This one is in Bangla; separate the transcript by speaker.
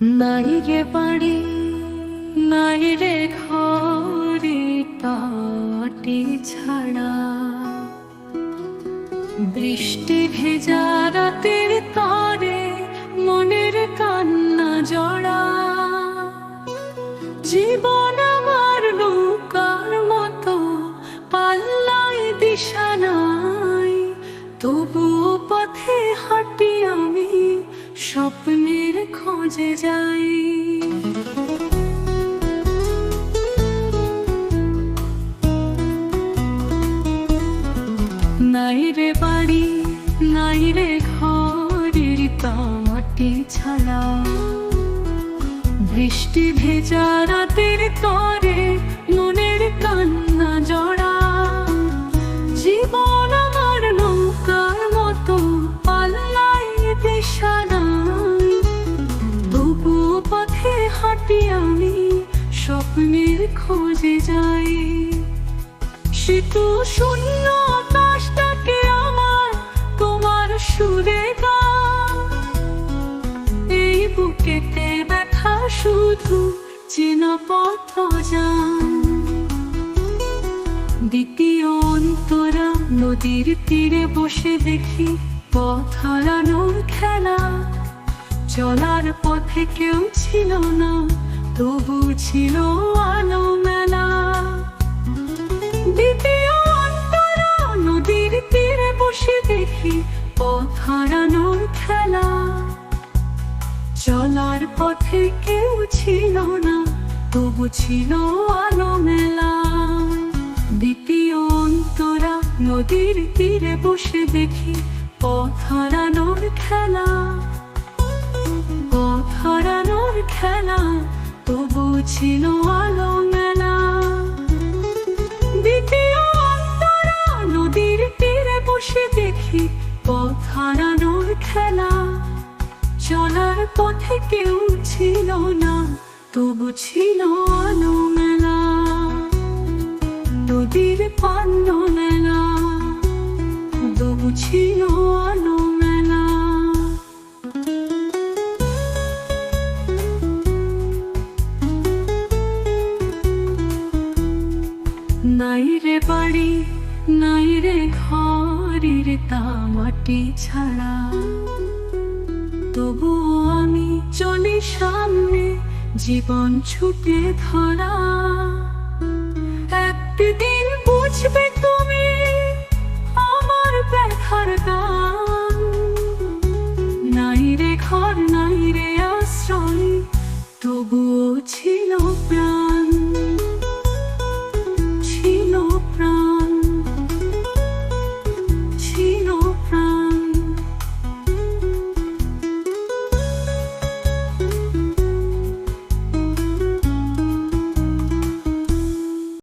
Speaker 1: নাই রে বাড়ি নাই রে ঘরে তাটি ছাড়া বৃষ্টি ভেজা রাতের তরে মনের কান্না জড়া জীবন আমার নৌকার মতো পাল্লায় দিশা নাই তবুও পথে হাঁটি স্বপ্নের খোঁজে যাই। নাই রে বাড়ি, নাই রে ঘরের তামাটি ছাড়া বৃষ্টি ভেজা রাতের তরে মনের খোঁজে যাই। শীতু শূন্য আকাশটাকে আমার তোমার সুরে এই বুকেতে ব্যথা শুধু চেনা পথ যান। দ্বিতীয় অন্তরা নদীর তীরে বসে দেখি পথ হারানোর খেলা। চলার পথে কেউ ছিল না, তবু ছিল আলো পথ হারানোর খেলা। চলার পথে কেউ ছিল না, তবু ছিল আলো মেলা। দ্বিতীয় অন্তরা নদীর তীরে বসে দেখি পথ হারানোর খেলা। পথ হারানোর খেলা, তবু ছিল আলো মেলা খেলা। চলার পথে কেউ ছিল না, তবু ছিল আলো মেলা। নদীর পান্ন মেলা, তবু ছিল আলো মেলা। নাই রে বাড়ি, নাই রে তা মাটি ছাড়া। তবু আমি চলি সামনে, জীবন ছুটে ধরা। একদিন বুঝবে তুমি আমার ব্যথার গান। নাই রে ঘর, নাই রে আশ্রয়, তবুও ছিল প্রাণ।